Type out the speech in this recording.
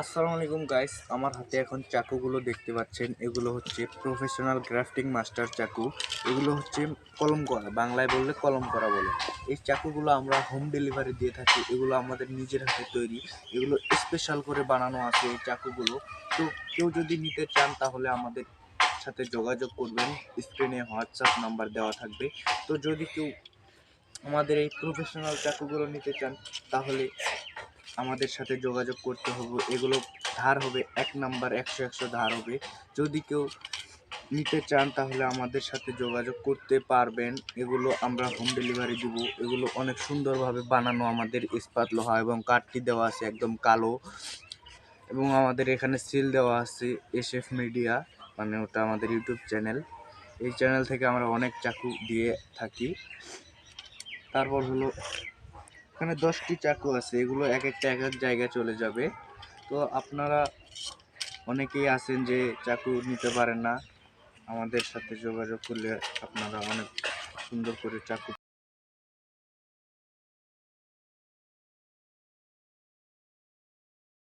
আসসালামু আলাইকুম গাইস আমার হাতে এখন চাকুগুলো দেখতে পাচ্ছেন। এগুলো হচ্ছে প্রফেশনাল গ্রাফটিং মাস্টার চাকু। এগুলো হচ্ছে কলম করা, বাংলায় বললে কলম করা বলে। এই চাকুগুলো আমরা হোম ডেলিভারি দিয়ে থাকি। এগুলো আমাদের নিজের হাতে তৈরি। এগুলো স্পেশাল করে বানানো আছে এই চাকুগুলো। তো কেউ যদি নিতে চান, তাহলে আমাদের সাথে যোগাযোগ করবেন। স্ক্রিনে হোয়াটসঅ্যাপ নাম্বার দেওয়া থাকবে। তো যদি কেউ আমাদের এই প্রফেশনাল চাকুগুলো নিতে চান, তাহলে আমাদের সাথে যোগাযোগ করতে হবে। এগুলো ধার হবে এক নাম্বার, একশো একশো ধার হবে। যদি কেউ নিতে চান তাহলে আমাদের সাথে যোগাযোগ করতে পারবেন। এগুলো আমরা হোম ডেলিভারি দিব। এগুলো অনেক সুন্দরভাবে বানানো আমাদের ইস্পাত লোহা এবং কাঠটি দেওয়া আছে একদম কালো। এবং আমাদের এখানে সিল দেওয়া আছে এস এফ মিডিয়া মানে ওটা আমাদের ইউটিউব চ্যানেল। এই চ্যানেল থেকে আমরা অনেক চাকু দিয়ে থাকি। তারপর হলো এখানে দশটি চাকু আছে, এগুলো এক একটা এক এক জায়গায় চলে যাবে। তো আপনারা অনেকেই আছেন যে চাকু নিতে পারেন না। আমাদের সাথে যোগাযোগ করলে আপনারা অনেক সুন্দর করে চাকু